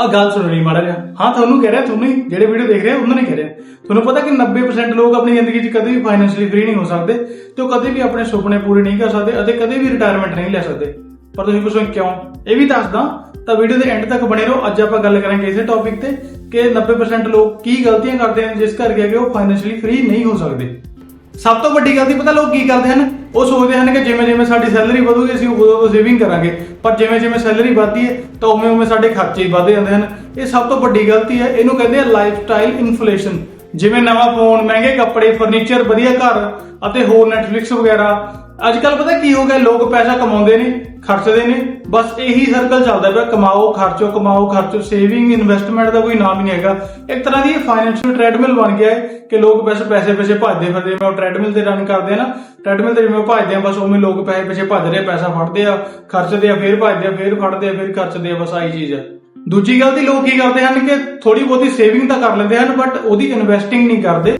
ਆ ਗੱਲ ਸੁਣਨੀ ਮਾੜਾ ਜਿਹਾ। ਹਾਂ, ਤੁਹਾਨੂੰ ਕਹਿ ਰਿਹਾ, ਤੁਹਾਨੂੰ ਹੀ, ਜਿਹੜੇ ਵੀਡੀਓ ਦੇਖ ਰਹੇ ਆ, ਉਹਨਾਂ ਨੇ ਕਹਿ ਰਿਹਾ। ਤੁਹਾਨੂੰ ਪਤਾ ਕਿ 90% ਲੋਕ ਆਪਣੀ ਜ਼ਿੰਦਗੀ 'ਚ ਕਦੇ ਵੀ ਫਾਈਨੈਂਸ਼ੀਅਲੀ ਫ੍ਰੀ ਨਹੀਂ ਹੋ ਸਕਦੇ ਤੇ ਉਹ ਕਦੇ ਵੀ ਆਪਣੇ ਸੁਪਨੇ ਪੂਰੇ ਨਹੀਂ ਕਰ ਸਕਦੇ ਅਤੇ ਕਦੇ ਵੀ ਰਿਟਾਇਰਮੈਂਟ ਨਹੀਂ ਲੈ ਸਕਦੇ। ਪਰ ਤੁਸੀਂ ਪੁੱਛੋ ਕਿਉਂ? ਇਹ ਵੀ ਦੱਸਦਾ ਤਾਂ ਵੀਡੀਓ ਦੇ ਐਂਡ ਤੱਕ ਬਣੇ ਰਹੋ। ਅੱਜ ਆਪਾਂ ਗੱਲ ਕਰਾਂਗੇ ਇਸੇ ਟੌਪਿਕ ਤੇ ਕਿ 90% ਲੋਕ ਕੀ ਗਲਤੀਆਂ ਕਰਦੇ ਹਨ, ਜਿਸ ਕਰਕੇ ਕਿ ਉਹ ਫਾਈਨੈਂਸ਼ੀਅਲੀ ਫ੍ਰੀ ਨਹੀਂ ਹੋ ਸਕਦੇ। ਸਭ ਤੋਂ ਵੱਡੀ ਗਲਤੀ ਪਤਾ ਲੋਕ ਕੀ ਕਰਦੇ ਹਨ? ਉਹ ਸੋਚਦੇ ਹਨ ਕਿ ਜਿਵੇਂ ਜਿਵੇਂ ਸਾਡੀ ਸੈਲਰੀ ਵਧੂਗੀ, ਅਸੀਂ ਉਦੋਂ ਉਦੋਂ ਸੇਵਿੰਗ ਕਰਾਂਗੇ। ਪਰ ਜਿਵੇਂ ਜਿਵੇਂ ਸੈਲਰੀ ਵਧਦੀ ਹੈ, ਤਾਂ ਉਵੇਂ ਉਵੇਂ ਸਾਡੇ ਖਰਚੇ ਵੱਧ ਜਾਂਦੇ ਹਨ। ਇਹ ਸਭ ਤੋਂ ਵੱਡੀ ਗਲਤੀ ਹੈ, ਇਹਨੂੰ ਕਹਿੰਦੇ ਆ ਲਾਈਫ ਸਟਾਈਲ ਇਨਫਲੇਸ਼ਨ ਜਿਵੇਂ ਨਵਾਂ ਫੋਨ ਮਹਿੰਗੇ ਕੱਪੜੇ ਫਰਨੀਚਰ ਵਧੀਆ ਘਰ ਅਤੇ ਹੋਰ ਨੈਟਫਲਿਕਸ ਵਗੈਰਾ। ਅੱਜ ਕੱਲ ਪਤਾ ਕੀ ਹੋ ਗਿਆ, ਲੋਕ ਪੈਸਾ ਕਮਾਉਂਦੇ ਨੇ, ਖਰਚਦੇ ਨੇ, ਬਸ ਇਹੀ ਸਰਕਲ ਚੱਲਦਾ ਪਿਆ, ਕਮਾਓ, ਖਰਚੋ ਕਮਾਓ, ਖਰਚੋ ਸੇਵਿੰਗ ਇਨਵੈਸਟਮੈਂਟ ਦਾ ਕੋਈ ਨਾਮ ਹੀ ਨਹੀਂ ਹੈਗਾ। ਇੱਕ ਤਰ੍ਹਾਂ ਦੀ ਫਾਈਨੈਂਸ਼ੀਅਲ ਟ੍ਰੈਡਮਿਲ ਬਣ ਗਿਆ ਹੈ ਕਿ ਲੋਕ ਬਸ ਪੈਸੇ ਪਿੱਛੇ ਭੱਜਦੇ ਫਿਰਦੇ ਮੈਂ ਟ੍ਰੈਡਮਿਲ ਤੇ ਰਨ ਕਰਦੇ ਆ ਨਾ ਟ੍ਰੈਡਮਿਲ ਤੇ ਜਿਵੇਂ ਭੱਜਦੇ ਆ, ਬਸ ਉਵੇਂ ਲੋਕ ਪੈਸੇ ਪਿੱਛੇ ਭੱਜ ਰਹੇ ਪੈਸਾ ਫੜਦੇ ਆ, ਖਰਚਦੇ ਆ, ਫੇਰ ਭੱਜਦੇ ਆ, ਫੇਰ ਫੜਦੇ ਆ, ਫੇਰ ਖਰਚਦੇ ਆ, ਬਸ ਆਹੀ ਚੀਜ਼ ਹੈ ਦੂਜੀ ਗਲਤੀ ਲੋਕ ਕੀ ਕਰਦੇ ਹਨ ਕਿ ਥੋੜੀ ਬਹੁਤੀ ਸੇਵਿੰਗ ਤਾਂ ਕਰ ਲੈਂਦੇ ਹਨ ਬਟ ਉਹਦੀ ਇਨਵੈਸਟਿੰਗ ਨਹੀਂ ਕਰਦੇ।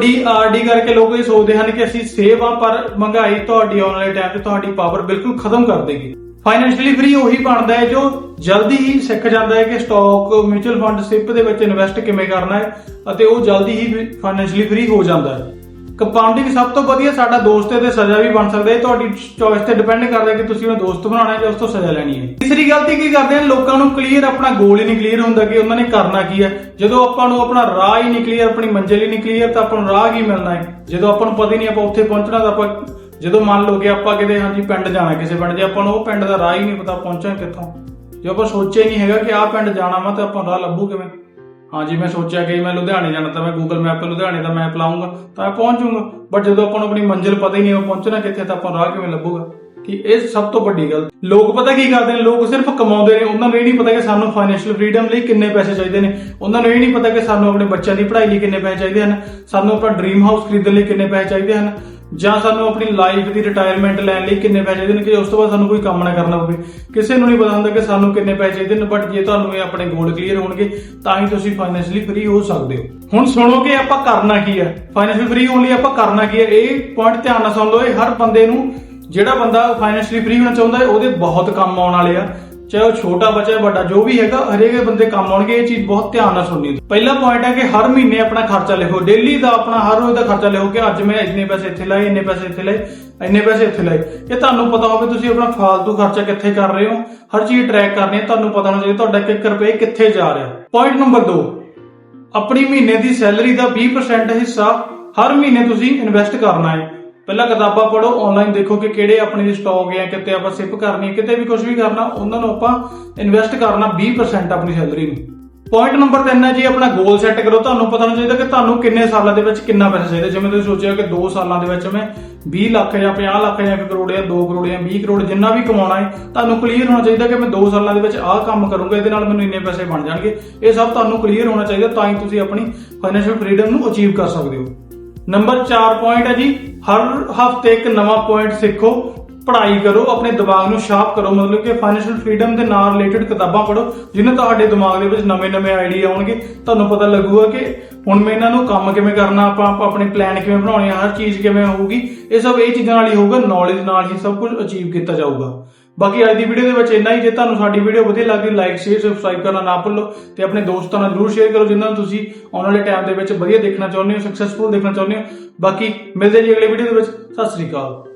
ਡੀ ਆਰਡੀ ਕਰਕੇ ਲੋਕ ਇਹ ਸੋਚਦੇ ਹਨ ਕਿ ਅਸੀਂ ਸੇਵ ਆ ਪਰ ਮਹਿੰਗਾਈ ਤੁਹਾਡੀ ਆਉਣ ਵਾਲੇ ਟਾਈਮ ਤੇ ਤੁਹਾਡੀ ਪਾਵਰ ਬਿਲਕੁਲ ਖਤਮ ਕਰ ਦੇਗੀ। ਫਾਈਨੈਂਸ਼ੀਅਲੀ ਫ੍ਰੀ ਉਹੀ ਬਣਦਾ ਹੈ ਜੋ ਜਲਦੀ ਹੀ ਸਿੱਖ ਜਾਂਦਾ ਹੈ ਕਿ ਸਟਾਕ ਮਿਊਚੁਅਲ ਫੰਡ ਸਿਪ ਦੇ ਵਿੱਚ ਇਨਵੈਸਟ ਕਿਵੇਂ ਕਰਨਾ ਹੈ, ਅਤੇ ਉਹ ਜਲਦੀ ਹੀ ਫਾਈਨੈਂਸ਼ੀਅਲੀ ਫ੍ਰੀ ਹੋ ਜਾਂਦਾ ਹੈ। ਕੰਪਾਊਂਡਿੰਗ ਸਭ ਤੋਂ ਵਧੀਆ ਸਾਡਾ ਦੋਸਤ ਤੇ ਸਜ਼ਾ ਵੀ ਬਣ ਸਕਦਾ ਹੈ। ਤੁਹਾਡੀ ਚੋਇਸ ਤੇ ਡਿਪੈਂਡ ਕਰਦਾ ਕਿ ਤੁਸੀਂ ਉਹ ਦੋਸਤ ਬਣਾਉਣਾ ਹੈ ਜਾਂ ਉਸ ਤੋਂ ਸਜ਼ਾ ਲੈਣੀ ਹੈ। ਤੀਸਰੀ ਗਲਤੀ ਕੀ ਕਰਦੇ ਹਨ? ਲੋਕਾਂ ਨੂੰ ਕਲੀਅਰ ਆਪਣਾ ਗੋਲ ਹੀ ਨਹੀਂ ਕਲੀਅਰ ਹੁੰਦਾ ਕਿ ਉਹਨਾਂ ਨੇ ਕਰਨਾ ਕੀ ਹੈ। ਜਦੋਂ ਆਪਾਂ ਨੂੰ ਆਪਣਾ ਰਾਹ ਹੀ ਨਹੀਂ ਕਲੀਅਰ ਆਪਣੀ ਮੰਜ਼ਿਲ ਹੀ ਨਹੀਂ ਕਲੀਅਰ ਤਾਂ ਆਪਾਂ ਨੂੰ ਰਾਹ ਕੀ ਮਿਲਣਾ ਹੈ? ਜਦੋਂ ਆਪਾਂ ਨੂੰ ਪਤਾ ਹੀ ਨਹੀਂ ਆਪਾਂ ਉੱਥੇ ਪਹੁੰਚਣਾ ਤਾਂ ਆਪਾਂ ਜਦੋਂ ਮੰਨ ਲਓ ਕਿ ਆਪਾਂ ਕਿਤੇ, ਹਾਂਜੀ, ਪਿੰਡ ਜਾਣਾ ਕਿਸੇ ਪਿੰਡ 'ਚ, ਆਪਾਂ ਨੂੰ ਉਹ ਪਿੰਡ ਦਾ ਰਾਹ ਹੀ ਨਹੀਂ ਪਤਾ ਪਹੁੰਚਾਂ ਕਿੱਥੋਂ। ਜੇ ਆਪਾਂ ਸੋਚਿਆ ਹੀ ਨਹੀਂ ਹੈਗਾ ਕਿ ਆਹ ਪਿੰਡ ਜਾਣਾ ਵਾ ਤਾਂ ਆਪਾਂ ਰਾਹ ਲੱਭੂ ਕਿਵੇਂ? ਹਾਂਜੀ, ਮੈਂ ਸੋਚਿਆ ਕਿ ਮੈਂ ਲੁਧਿਆਣੇ ਜਾਣਾ ਤਾਂ ਮੈਂ ਗੂਗਲ ਮੈਪ ਤੇ ਲੁਧਿਆਣੇ ਦਾ ਮੈਪ ਲਾਉਂਗਾ, ਤਾਂ ਮੈਂ ਪਹੁੰਚ ਜਾਊਂਗਾ। ਬਟ ਜਦੋਂ ਆਪਾਂ ਨੂੰ ਆਪਣੀ ਮੰਜ਼ਿਲ ਪਤਾ ਹੀ ਨਹੀਂ ਉਹ ਪਹੁੰਚਣਾ ਕਿੱਥੇ, ਤਾਂ ਆਪਾਂ ਰਾਹ ਕਿਵੇਂ ਲੱਭੂਗਾ? ਕਿ ਇਹ ਸਭ ਤੋਂ ਵੱਡੀ ਗੱਲ। ਲੋਕ ਪਤਾ ਕੀ ਕਰਦੇ ਨੇ? ਲੋਕ ਸਿਰਫ ਕਮਾਉਂਦੇ ਨੇ। ਉਹਨਾਂ ਨੂੰ ਇਹ ਨਹੀਂ ਪਤਾ ਕਿ ਸਾਨੂੰ ਫਾਈਨੈਂਸ਼ੀਅਲ ਫ੍ਰੀडम ਲਈ ਕਿੰਨੇ ਪੈਸੇ ਚਾਹੀਦੇ ਨੇ। ਉਹਨਾਂ ਨੂੰ ਇਹ ਨਹੀਂ ਪਤਾ ਕਿ ਸਾਨੂੰ ਆਪਣੇ ਬੱਚਿਆਂ ਦੀ ਪੜ੍ਹਾਈ ਲਈ ਕਿੰਨੇ ਪੈਸੇ ਚਾਹੀਦੇ ਹਨ। ਸਾਨੂੰ ਆਪਣਾ ਡ੍ਰੀਮ ਹਾਊਸ ਖਰੀਦਣ ਲਈ ਕਿੰਨੇ ਪੈਸੇ ਚਾਹੀਦੇ ਹਨ। ਜਾਂ ਸਾਨੂੰ ਆਪਣੀ ਲਾਈਫ ਦੀ ਰਿਟਾਇਰਮੈਂਟ ਲੈਣ ਲਈ ਕਿੰਨੇ ਪੈਸੇ ਚਾਹੀਦੇ ਨੇ ਕਿ ਉਸ ਤੋਂ ਬਾਅਦ ਸਾਨੂੰ ਕੋਈ ਕੰਮ ਨਾ ਕਰਨਾ ਪਵੇ। ਕਿਸੇ ਨੂੰ ਨਹੀਂ ਪਤਾ ਹੁੰਦਾ ਕਿ ਸਾਨੂੰ ਕਿੰਨੇ ਪੈਸੇ ਚਾਹੀਦੇ ਨੇ ਬਟ ਜੇ ਤੁਹਾਨੂੰ ਇਹ ਆਪਣੇ ਗੋਲ ਕਲੀਅਰ ਹੋਣਗੇ, ਤਾਂ ਹੀ ਤੁਸੀਂ ਫਾਈਨੈਂਸ਼ੀਅਲੀ ਫ੍ਰੀ ਹੋ ਸਕਦੇ ਹੋ। ਹੁਣ ਸੁਣੋ ਕਿ ਆਪਾਂ ਕਰਨਾ ਕੀ ਹੈ। ਫਾਈਨੈਂਸ਼ੀਅਲੀ ਫ੍ਰੀ ਹੋਣ ਲਈ ਆਪਾਂ ਕਰਨਾ ਕੀ ਹੈ? ਇਹ ਪੁਆਇੰਟ ਧਿਆਨ ਨਾਲ ਸੁਣ ਲਓ। ਇਹ ਹਰ ਬੰਦੇ ਨੂੰ ਜਿਹੜਾ ਬੰਦਾ ਫਾਈਨੈਂਸ਼ਲੀ ਫ੍ਰੀ ਹੋਣਾ ਚਾਹੁੰਦਾ ਹੈ, ਉਹਦੇ ਬਹੁਤ ਕੰਮ ਆਉਣ ਵਾਲੇ ਆ। ਚਾਹੇ ਉਹ ਛੋਟਾ ਬੱਚਾ ਵੱਡਾ, ਜੋ ਵੀ ਹੈਗਾ, ਹਰੇਕ ਬੰਦੇ ਕੰਮ ਆਉਣਗੇ, ਇਹ ਚੀਜ਼ ਬਹੁਤ ਧਿਆਨ ਨਾਲ ਸੁਣਨੀ ਪਹਿਲਾ ਪੁਆਇੰਟ ਹੈ ਕਿ ਹਰ ਮਹੀਨੇ ਆਪਣਾ ਖਰਚਾ ਲਿਖੋ। ਡੇਲੀ ਦਾ ਆਪਣਾ ਹਰ ਰੋਜ਼ ਦਾ ਖਰਚਾ ਲਿਖੋ ਕਿ ਅੱਜ ਮੈਂ ਇੰਨੇ ਪੈਸੇ ਇੱਥੇ ਲਾਏ, ਇੰਨੇ ਪੈਸੇ ਇੱਥੇ ਲਾਏ, ਇੰਨੇ ਪੈਸੇ ਇੱਥੇ ਲਾਏ। ਇਹ ਤੁਹਾਨੂੰ ਪਤਾ ਹੋਵੇ ਤੁਸੀਂ ਆਪਣਾ ਫਾਲਤੂ ਖਰਚਾ ਕਿੱਥੇ ਕਰ ਰਹੇ ਹੋ। ਹਰ ਚੀਜ਼ ਟਰੈਕ ਕਰਨੀ ਹੈ, ਤੁਹਾਨੂੰ ਪਤਾ ਹੋਣਾ ਚਾਹੀਦਾ ਤੁਹਾਡਾ ਇੱਕ ਰੁਪਏ ਕਿੱਥੇ ਜਾ ਰਿਹਾ। ਪੁਆਇੰਟ ਨੰਬਰ 2 ਆਪਣੀ ਮਹੀਨੇ ਦੀ ਸੈਲਰੀ ਦਾ 20% ਹਿੱਸਾ ਹਰ ਮਹੀਨੇ ਤੁਸੀਂ ਇਨਵੈਸਟ ਕਰਨਾ ਹੈ। ਪਹਿਲਾਂ ਕਿਤਾਬਾਂ ਪੜੋ ਆਨਲਾਈਨ ਦੇਖੋ ਕਿ ਕਿਹੜੇ ਆਪਣੇ ਦੀ ਸਟਾਕ ਹੈ ਕਿਤੇ ਆਪਾਂ ਸਿਪ ਕਰਨੀ ਹੈ ਕਿਤੇ ਵੀ ਕੁਝ ਵੀ ਕਰਨਾ, ਉਹਨਾਂ ਨੂੰ ਆਪਾਂ ਇਨਵੈਸਟ ਕਰਨਾ 20% ਆਪਣੀ ਸੈਲਰੀ ਨੂੰ। ਪੁਆਇੰਟ ਨੰਬਰ 3 ਹੈ ਜੀ, ਆਪਣਾ ਗੋਲ ਸੈੱਟ ਕਰੋ। ਤੁਹਾਨੂੰ ਪਤਾ ਹੋਣਾ ਚਾਹੀਦਾ ਕਿ ਤੁਹਾਨੂੰ ਕਿੰਨੇ ਸਾਲਾਂ ਦੇ ਵਿੱਚ ਕਿੰਨਾ ਪੈਸਾ ਚਾਹੀਦਾ। ਜਿਵੇਂ ਤੁਸੀਂ ਸੋਚਿਆ ਕਿ 2 ਸਾਲਾਂ ਦੇ ਵਿੱਚ ਮੈਂ 20 ਲੱਖ ਜਾਂ 50 ਲੱਖ ਜਾਂ 1 ਕਰੋੜ ਜਾਂ 2 ਕਰੋੜ ਜਾਂ 20 ਕਰੋੜ ਜਿੰਨਾ ਵੀ ਕਮਾਉਣਾ ਹੈ, ਤੁਹਾਨੂੰ ਕਲੀਅਰ ਹੋਣਾ ਚਾਹੀਦਾ ਕਿ ਮੈਂ 2 ਸਾਲਾਂ ਦੇ ਵਿੱਚ ਆਹ ਕੰਮ ਕਰੂੰਗਾ, ਇਹਦੇ ਨਾਲ ਮੈਨੂੰ ਇੰਨੇ ਪੈਸੇ ਬਣ ਜਾਣਗੇ। ਇਹ ਸਭ ਤੁਹਾਨੂੰ ਕਲੀਅਰ ਹੋਣਾ ਚਾਹੀਦਾ, ਤਾਂ ਹੀ ਤੁਸੀਂ ਆਪਣੀ ਫਾਈਨੈਂਸ਼ੀਅਲ ਫ੍ਰੀडम ਨੂੰ ਅਚੀਵ ਕਰ ਸਕਦੇ ਹੋ। ਨੰਬਰ 4 ਪੁਆਇੰਟ ਹੈ ਜੀ ਹਰ ਹਫ਼ਤੇ ਇੱਕ ਨਵਾਂ ਪੁਆਇੰਟ ਸਿੱਖੋ, ਪੜ੍ਹਾਈ ਕਰੋ, ਆਪਣੇ ਦਿਮਾਗ ਨੂੰ ਸ਼ਾਰਪ ਕਰੋ, ਮਤਲਬ ਕਿ ਫਾਈਨੈਂਸ਼ੀਅਲ ਫ੍ਰੀडम ਦੇ ਨਾਲ ਰਿਲੇਟਡ ਕਿਤਾਬਾਂ ਪੜ੍ਹੋ ਜਿਨ੍ਹਾਂ ਤੁਹਾਡੇ ਦਿਮਾਗ ਦੇ ਵਿੱਚ ਨਵੇਂ-ਨਵੇਂ ਆਈਡੀਆ ਆਉਣਗੇ, ਤੁਹਾਨੂੰ ਪਤਾ ਲੱਗੂਗਾ ਕਿ ਹੁਣ ਮੈਂ ਇਹਨਾਂ ਨੂੰ ਕੰਮ ਕਿਵੇਂ ਕਰਨਾ, ਆਪਾਂ ਆਪਣੇ ਪਲਾਨ ਕਿਵੇਂ ਬਣਾਉਣੇ ਆ, ਹਰ ਚੀਜ਼ ਕਿਵੇਂ ਹੋਊਗੀ, ਇਹ ਸਭ ਇਹ ਚੀਜ਼ਾਂ ਨਾਲ ਹੀ ਹੋਊਗਾ ਨੌਲੇਜ ਨਾਲ ਹੀ ਸਭ ਕੁਝ ਅਚੀਵ ਕੀਤਾ ਜਾਊਗਾ। ਬਾਕੀ ਅੱਜ ਦੀ ਵੀਡੀਓ ਦੇ ਵਿੱਚ ਇੰਨਾ ਹੀ। ਜੇ ਤੁਹਾਨੂੰ ਸਾਡੀ ਵੀਡੀਓ ਵਧੀਆ ਲੱਗਦੀ ਲਾਈਕ ਸ਼ੇਅਰ ਸਬਸਕ੍ਰਾਈਬ ਕਰਨਾ ਨਾ ਭੁੱਲੋ ਤੇ ਆਪਣੇ ਦੋਸਤਾਂ ਨਾਲ ਜਰੂਰ ਸ਼ੇਅਰ ਕਰੋ, ਜਿਨ੍ਹਾਂ ਨੂੰ ਤੁਸੀਂ ਆਉਣ ਵਾਲੇ ਟਾਈਮ ਦੇ ਵਿੱਚ ਵਧੀਆ ਦੇਖਣਾ ਚਾਹੁੰਦੇ ਹੋ ਸਕਸੈਸਫੁਲ ਦੇਖਣਾ ਚਾਹੁੰਦੇ ਹੋ। ਬਾਕੀ ਮਿਲਦੇ ਜੀ ਅਗਲੇ ਵੀਡੀਓ ਦੇ ਵਿੱਚ। ਸਤਿ ਸ੍ਰੀ ਅਕਾਲ।